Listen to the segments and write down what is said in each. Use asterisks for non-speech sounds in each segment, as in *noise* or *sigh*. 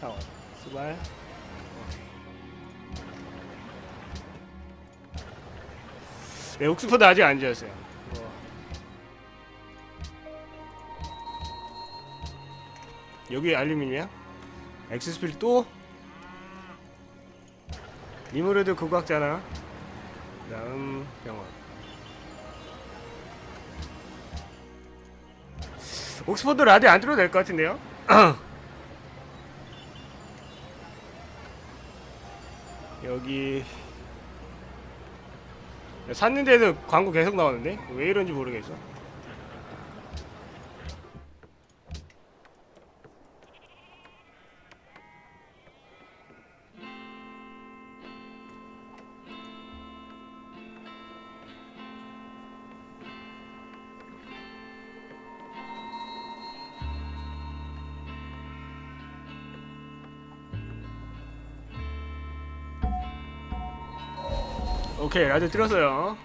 상황 수발 네 옥스퍼드 아직 안 지었어요 뭐. 여기 알루미늄이야? 엑스스필 또? 리무르드 국악잖아 다음 병원 옥스퍼드 라디 안 들어도 될 것 같은데요? *clears throat* 여기 샀는데도 광고 계속 나오는데 왜 이런지 모르겠어. 오케이 라디오 들었어요.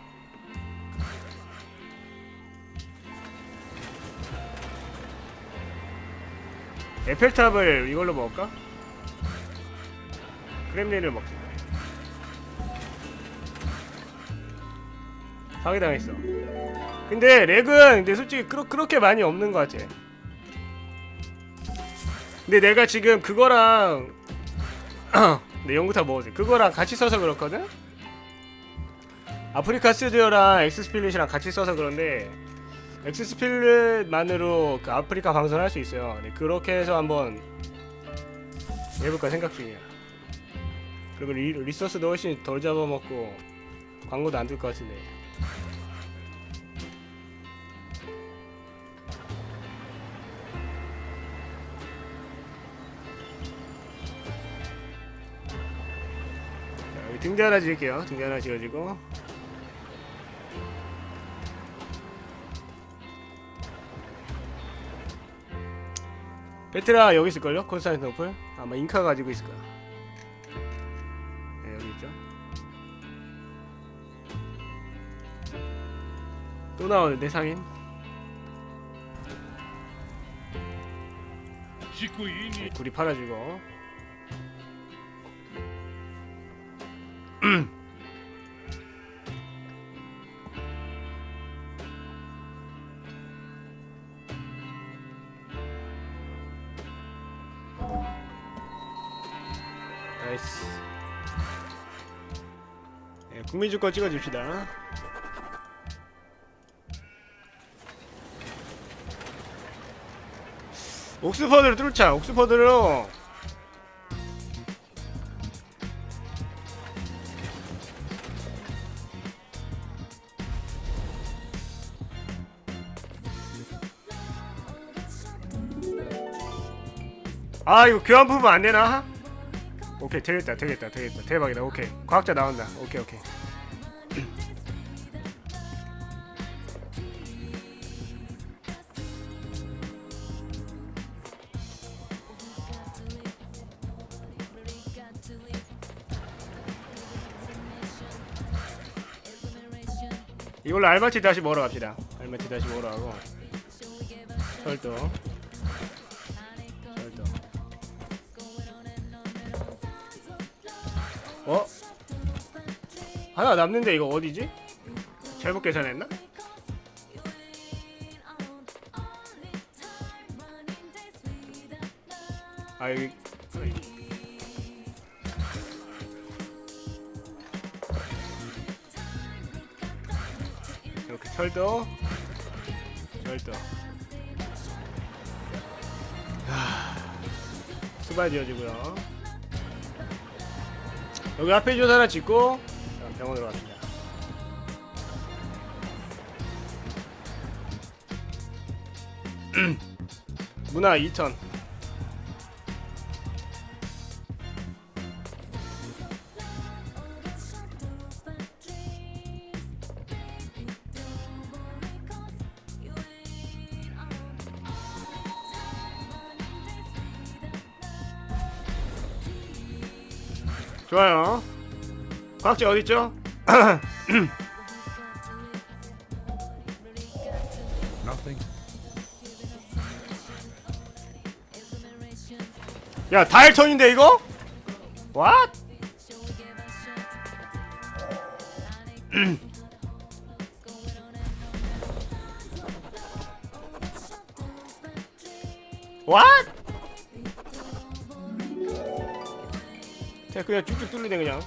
에펠탑을 이걸로 먹을까? 크렘린을 먹자. 파괴당했어. 근데 렉은 근데 솔직히 그렇, 그렇게 많이 없는 것 같아. 근데 내가 지금 그거랑 *clears throat* 내 연구탑 먹었지. 그거랑 같이 써서 그렇거든. 아프리카 스튜디오랑 엑스스필릿이랑 같이 써서 그런데 엑스스필릿만으로 그 아프리카 방송을 할 수 있어요. 네, 그렇게 해서 한번 해볼까 생각 중이야. 그리고 리, 리소스도 훨씬 덜 잡아먹고 광고도 안 들 것 같은데. 등대 하나 지을게요. 등대 하나 지어지고. 베트라 여기 있을걸요? 콘스탄티노플? 아마 잉카 가지고 있을 거야. 네, 여기 있죠? 또 나오는데 상인. 구리 팔아주고. *clears throat* 네, 국민주권 찍어줍시다. 옥스퍼드를 뚫자. 옥스퍼드로 아 이거 교환 부분 안 되나? 오케이 되겠다 되겠다 되겠다. 대박이다 오케이. 과학자 나온다. 오케이 오케이. 이걸로 알마티 다시 먹으러 갑시다. 알마티 다시 먹으러 가고. 철도 어? 하나 남는데 이거 어디지? 잘못 계산했나? 아 여기 이렇게 철도 철도 하, 수발 지어지고요 여기 앞에 조사 하나 짓고 자, 병원으로 갑니다. *clears throat* 문화 2천. 좋아요. 과학자 어디 있죠? 야 다일턴인데 이거? What? *clears throat* 그냥 쭉쭉 뚫리네 그냥.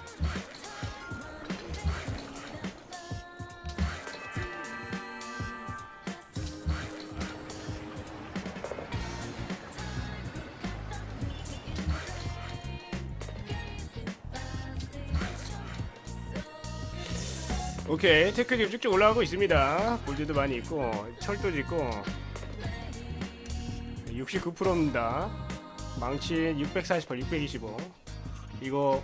오케이 테크 지금 쭉쭉 올라가고 있습니다. 골드도 많이 있고 철도도 있고. 69%입니다. 망치 648 625 이거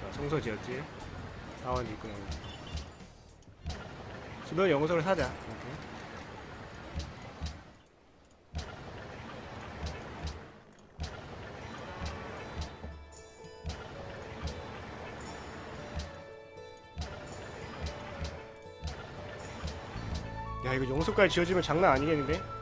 자 성서 지었지 사원 있고 주변 영서를 사자 오케이. 야 이거 용서까지 지어지면 장난 아니겠는데?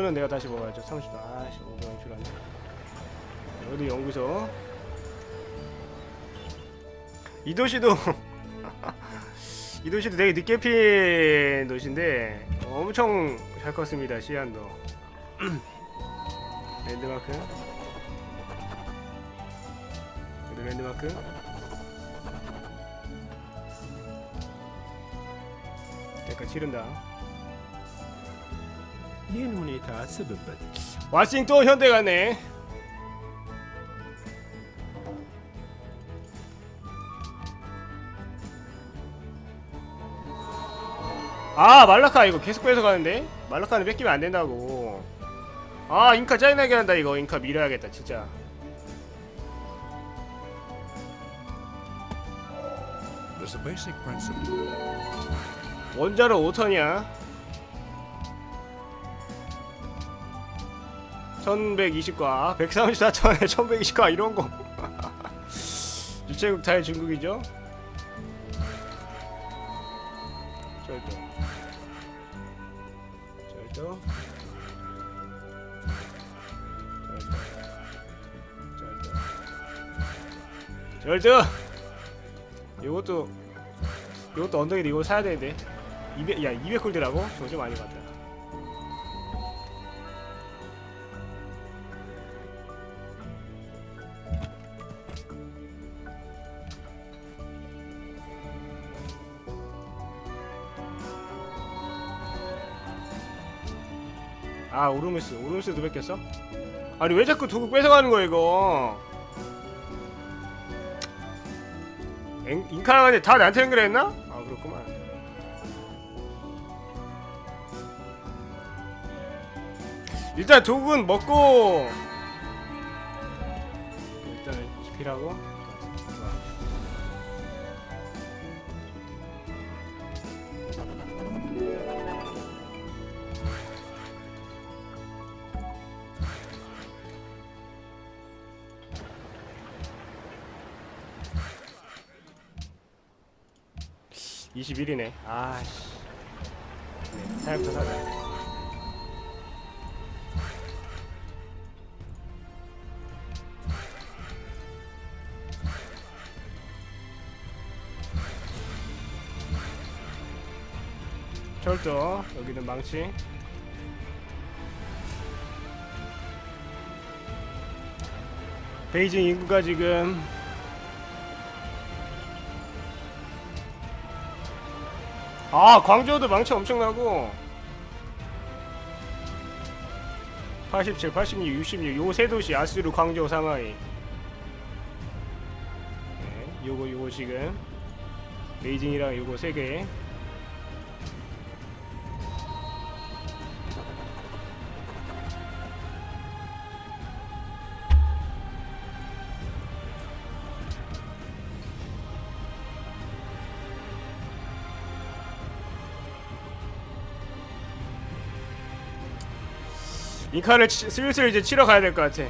우르는 내가 다시 먹어야죠. 30도 아씨 500원 필요하네. 여기 연구소? 이 도시도 *laughs* 이 도시도 되게 늦게 핀 도시인데 엄청 잘 컸습니다 시안도. *clears throat* 랜드마크. 여기 랜드마크. 대가 치른다 ይህን ሁኔታ አስብበት። ዋሽንግቶን 현대 가네. 아 말라카 이거 계속 뺏어가는데 말라카는 뺏기면 안 된다고. 아 잉카 짜증나게 한다 이거 잉카 밀어야겠다 진짜. 원자로 5턴이야. 1120과 134천에 1120과 이런거. 잘 중국이죠? 절도 절도 절도 절도 요것도 이것도 언덕인데 이거 사야 되는데. 200, 야 200골드라고? 저거 좀 많이 받다 오르메스 오르메스도 뺏겼어? 아니 왜 자꾸 도구 뺏어가는 거야 이거 엥? 인카라가는데 다 나한테 연결했나? 아 그렇구만 일단 독은 먹고 일단 집필하고 (21이네) 아씨. 네, 사약도 사자 철도 여기는 망치. 베이징 인구가 지금 아 광저우도 망치 엄청나고. 87, 86, 66 요 세 도시 아수르, 광저우, 상하이. 네, 요거 요거 지금. 베이징이랑 요거 세개 인카를 치, 슬슬 이제 치러 가야 될 것 같아.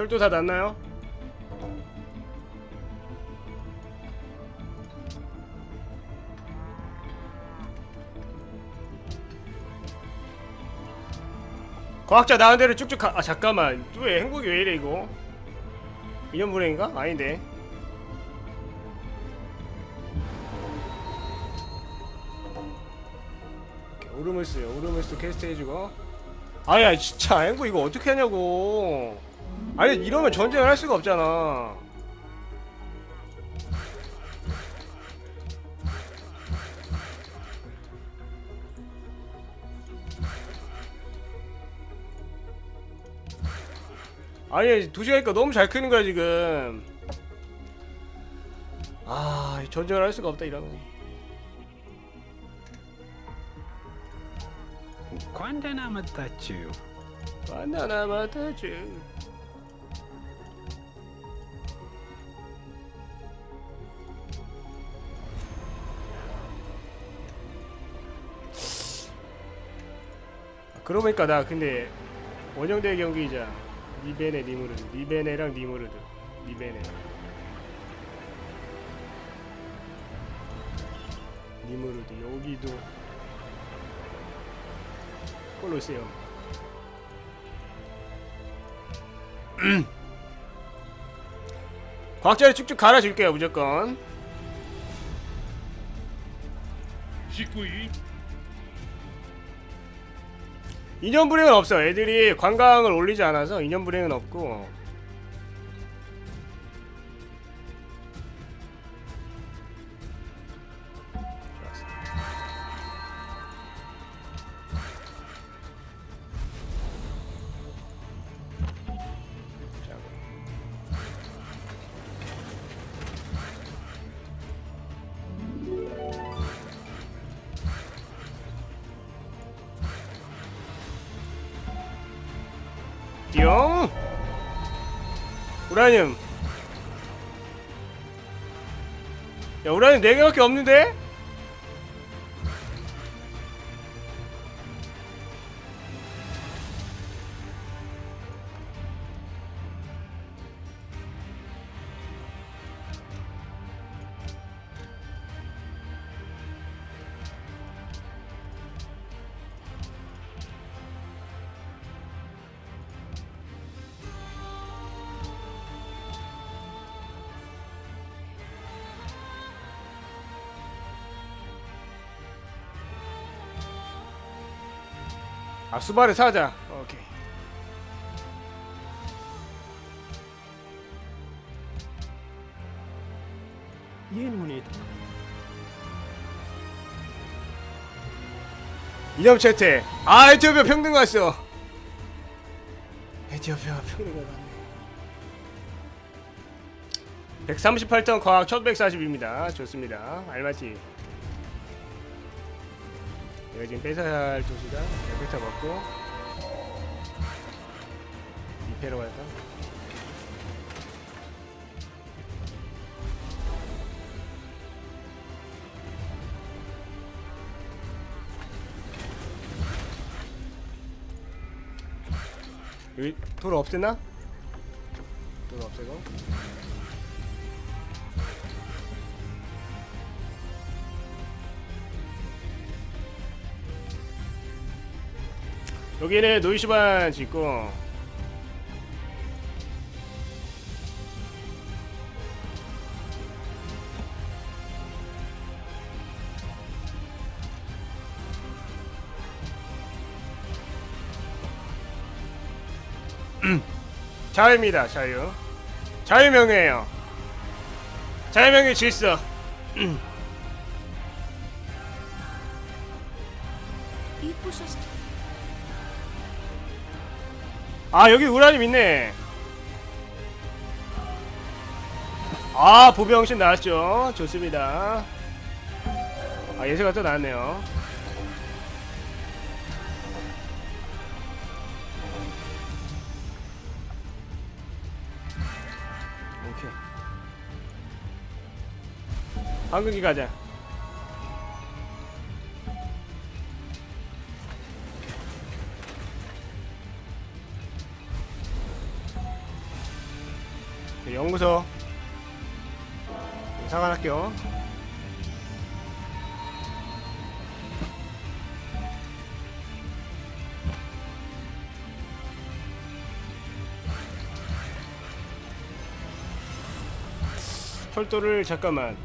철도 다 났나요? 과학자 나은 대로 쭉쭉 가. 아 잠깐만. 왜 행복이 왜 이래 이거? 인연 불행인가? 아닌데. 오르물스, 오르물스 퀘스트 해주고. 아야 진짜 행복 이거 어떻게 하냐고. 아니 이러면 전쟁을 할 수가 없잖아. 아니 도시가니까 너무 잘 크는 거야 지금. 아 전쟁을 할 수가 없다 이러면. È namataccio? 바나나 마타주. 그러고 보니까 나 근데 원정대 경기이자 니베네 니무르드. 니베네랑 니무르드. 니베네. 니무르드. 여기도 콜로세움. *clears throat* 과학자를 쭉쭉 갈아줄게요 무조건 인연 불행은 없어 애들이 관광을 올리지 않아서 인연 불행은 없고 우라늄 야 우라늄 4개밖에 없는데? 아 수바를 사자. 오케이. munita. 이념 채택 아 에티오피아 평등 갔어. 에티오피아 평등 갔네. 138톤 과학 1140입니다. 좋습니다. 알마티 내가 지금 뺏어야 할 도시가 에펙터 먹고 이페로 갈까? 여기 돌 없애나? 돌 없애고 여기는 노이시반 짓고. 자유입니다 자유. 자유명예예요. 자유명예 질서. 이 부셔서 아 여기 우라늄 있네. 아 보병신 나왔죠. 좋습니다. 아 예세가 또 나왔네요. 오케이. 황금기 가자 연구소 상관학교 철도를 잠깐만.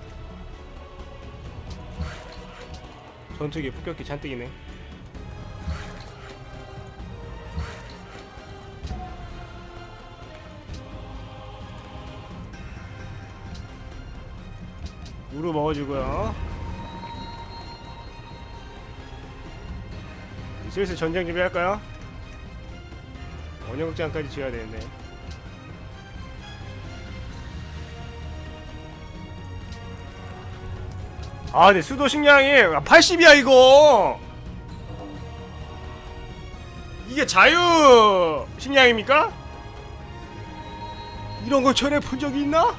전투기 폭격기 잔뜩이네 우루 먹어주고요 슬슬 전쟁 준비할까요? 원형극장까지 지어야 되는데 아, 네 수도 식량이 80이야 이거. 이게 자유 식량입니까? 이런 거 전에 본 적이 있나?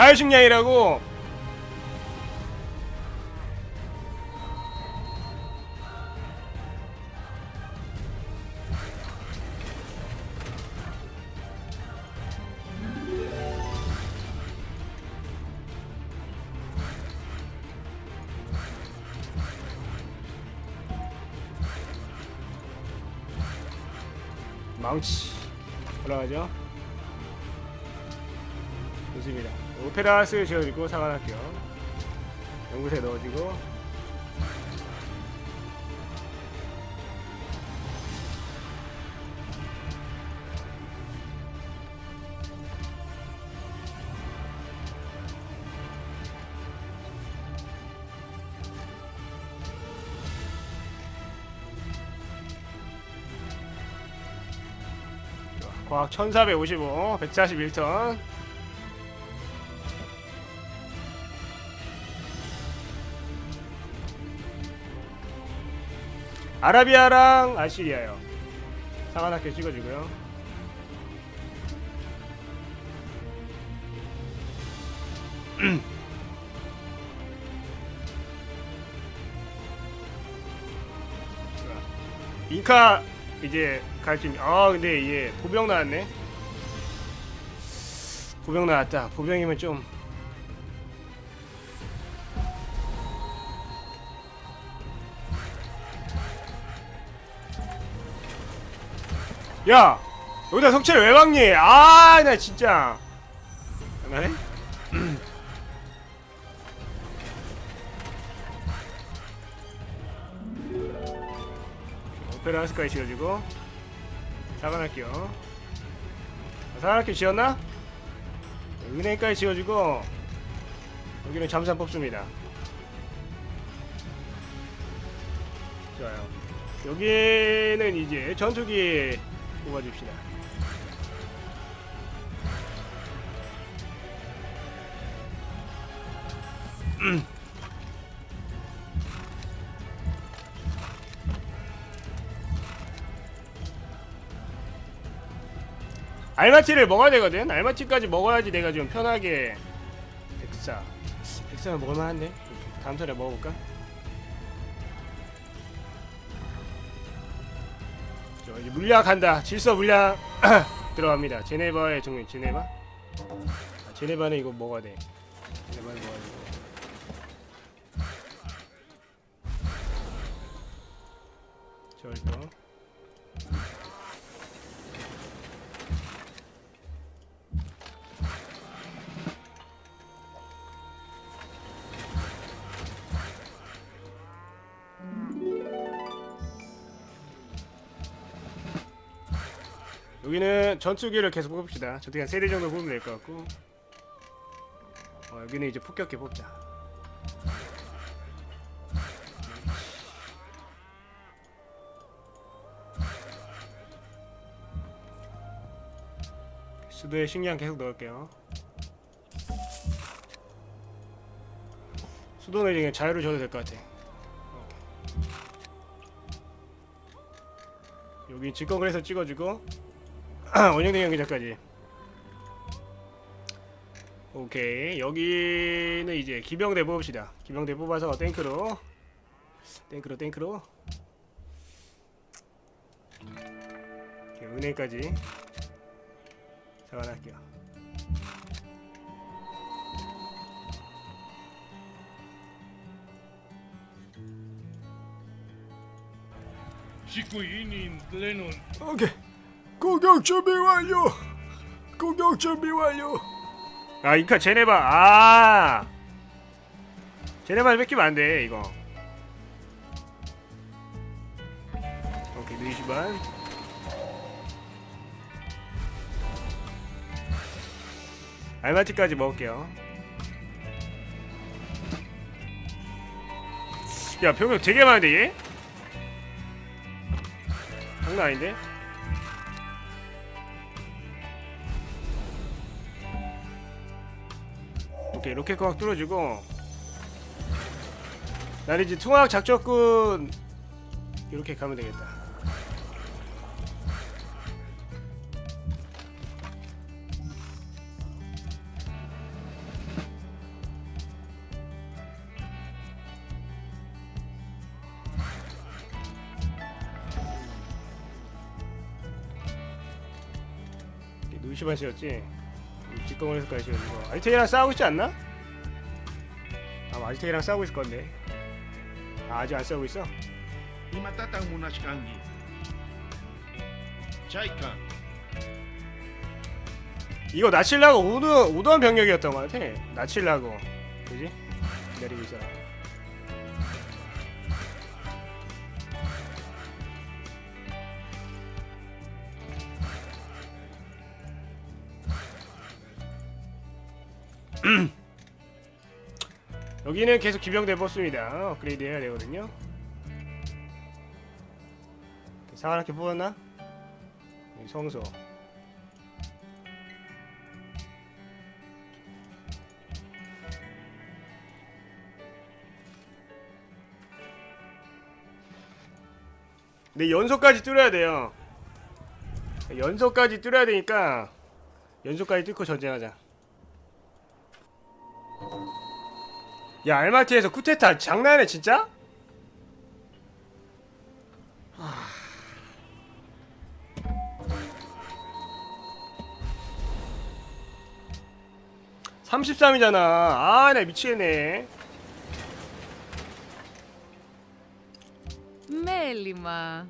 자유 식량이라고. 망치 올라가죠 오페라스 지어주고 상관할게요. 연구소에 넣어주고. 과학 1455 141턴 아라비아랑 아시리아요. 상한학교 찍어주고요. *clears throat* 잉카 이제 갈줄 아 근데 이게 보병 나왔네. 보병 나왔다. 보병이면 좀 야! 여기다 석체를 왜 박니? 아, 나 진짜. 장난해? 오페라 하우스까지 지어주고 사관학교 사관학교 지었나? 은행까지 지어주고 여기는 잠산 뽑습니다 좋아요 여기는 이제 전투기 뽑아줍시다 알마티를 먹어야 되거든. 알마티까지 먹어야지 내가 좀 편하게 백사. 백사는 먹을만한데. 다음 턴에 먹어볼까? 물약한다. 질서 물약 *clears throat* 들어갑니다. 제네바의 종류. 제네바? 아, 제네바는 이거 먹어야 돼. 제네바는 먹어야 돼. 절도. 여기는 전투기를 계속 뽑읍시다. 전투기 한 3대 정도 뽑으면 될 것 같고 어, 여기는 이제 폭격기 뽑자. 수도에 식량 계속 넣을게요. 수도는 이제 자유로 줘도 될 것 같아. 여기 직검을 해서 찍어주고 *clears throat* 원형대 경기장까지. 오케이. 여기는 이제 기병대 뽑읍시다. 기병대 뽑아서 탱크로. 탱크로 탱크로. 은행까지. 자관할게요. Lennon 오케이 공격 준비 완료. 공격 준비 완료. 아 이카 제네바 아 제네바 뺏기면 안 돼 이거. 오케이 누이시반. 알마티까지 먹을게요. 야 병력 되게 많은데 얘? 장난 아닌데? 오케이 로켓 과학 뚫어주고. 나는 이제 통학 작전군 이렇게 가면 되겠다. 씨였지? 뒷공원에서까지 지어지고 알테이랑 싸우고 있지 않나? 아마 알테이랑 싸우고 있을 건데. 아, 아직 안 싸우고 있어? Si Kangi Chaika 이거 낮추려고 오도, 오도한 병력이었던 것 같아. 낮추려고. 그지? 기다리고 있어 여기는 계속 기병대 뽑습니다 업그레이드 해야 되거든요 사관학교 뽑았나? 성소 근데 연소까지 뚫어야 돼요. 연소까지 뚫어야 되니까 연소까지 뚫고 전쟁하자. 야 알마티에서 쿠테타 장난해 진짜? 하... 33이잖아. 아, 나 미치겠네. Μέλημα.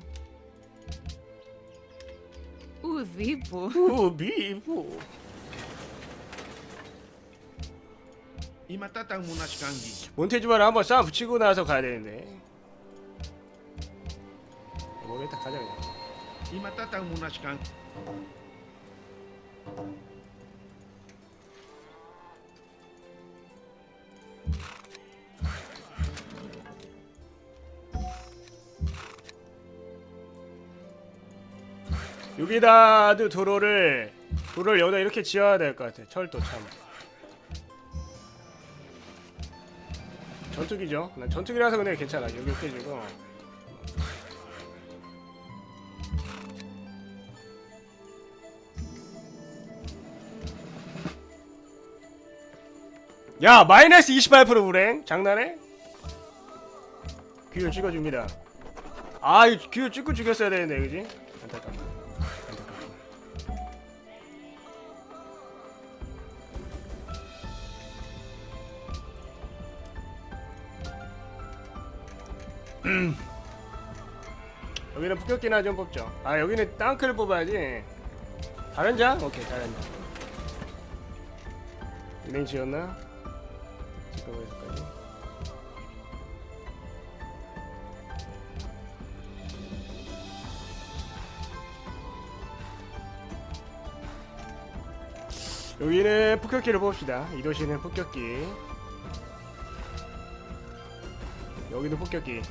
Ουδήπου. 우, 미부. Imatatang muna si Kangi 몬테주바를 한번 싸움 붙이고 나서 가야 되는데. 딱 가자 그냥. Imatatang muna si Kangi 여기다도 도로를 도로를 여기다 이렇게 지어야 될 것 같아. 철도 참. 전투기죠. 난 전투기라서 근데 괜찮아. 여기 해주고. 야 마이너스 28% 불행 장난해? 귀를 찍어줍니다. 아 이거 귀를 찍고 죽였어야 되는데 그지? 안타깝네. 여기는 폭격기나 좀 뽑죠. 아 여기는 땅크를 뽑아야지. 다른 장? 오케이 다른 장. 은행 지었나? 지금에서까지. 여기는 폭격기를 뽑읍시다. 이 도시는 폭격기. 여기도 폭격기.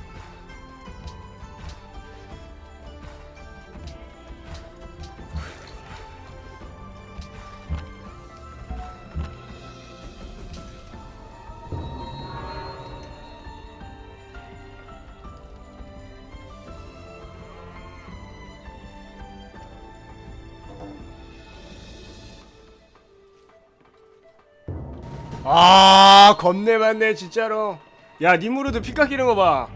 아 겁내 많네 진짜로. 야 니무르드 피 깎이는 거봐.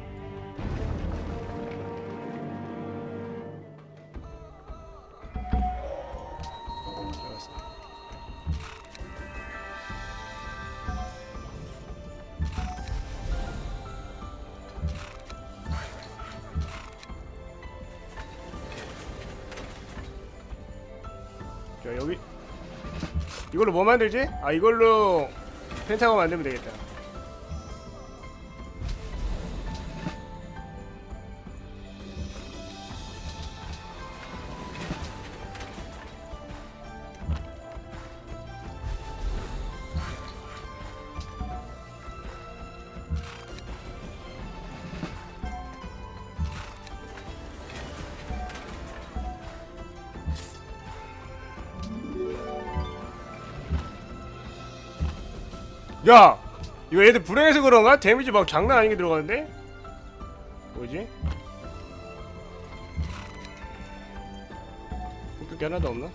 이걸로 뭐 만들지? 아 이걸로 펜타곤 만들면 되겠다 야! 이거 애들 불행해서 그런가? 데미지 막 장난 아니게 들어가는데? 뭐지? 폭격기 하나도 없나?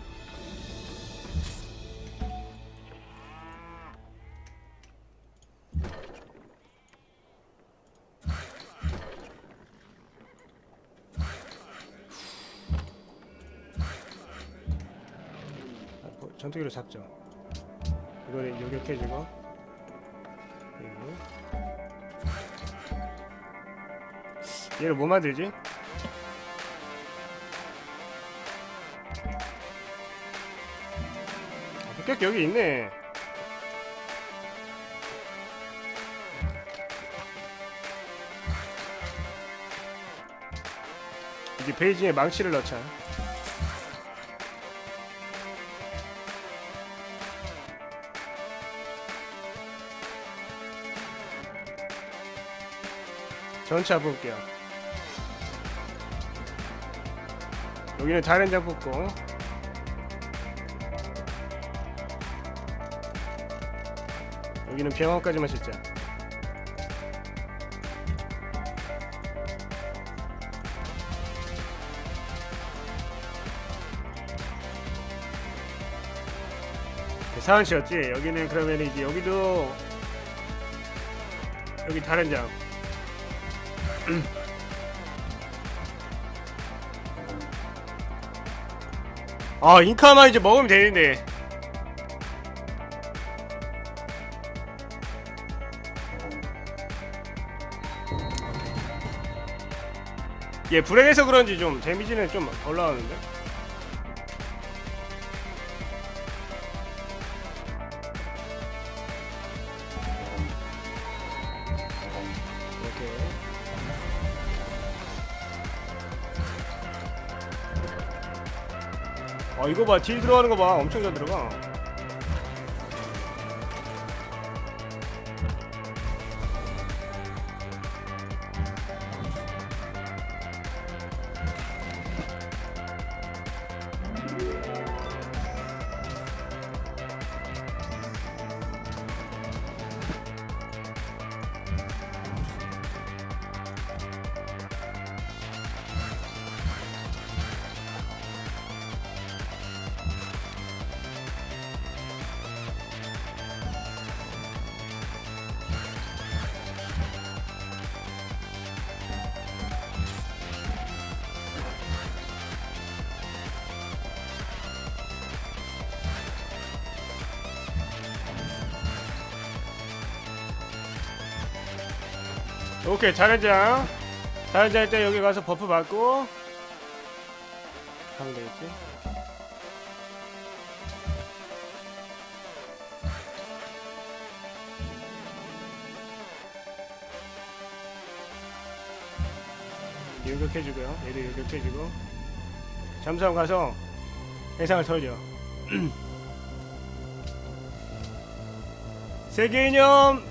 아, 뭐, 전투기로 잡죠 이거를 요격해주고 예. *laughs* 얘를 뭐 만들지? 아, 폭격기 여기 있네. 이제 베이징에 망치를 넣자. 전차 볼게요. 여기는 다른 장 뽑고 여기는 병원까지만 짓자. 사원치였지. 여기는 그러면 이제 여기도 여기 다른 장. 아 잉카만 이제 먹으면 되는데. 얘 불행해서 그런지 좀 데미지는 좀 올라가는데 이거 봐 딜 들어가는 거 봐. 엄청 잘 들어가 오케이 잘한장. 잘한장 일단 여기 가서 버프 받고. 하면 되겠지? 요격해주고요. 얘도 요격해주고. 잠수함 가서 해상을 털죠. *clears throat* 세계 이념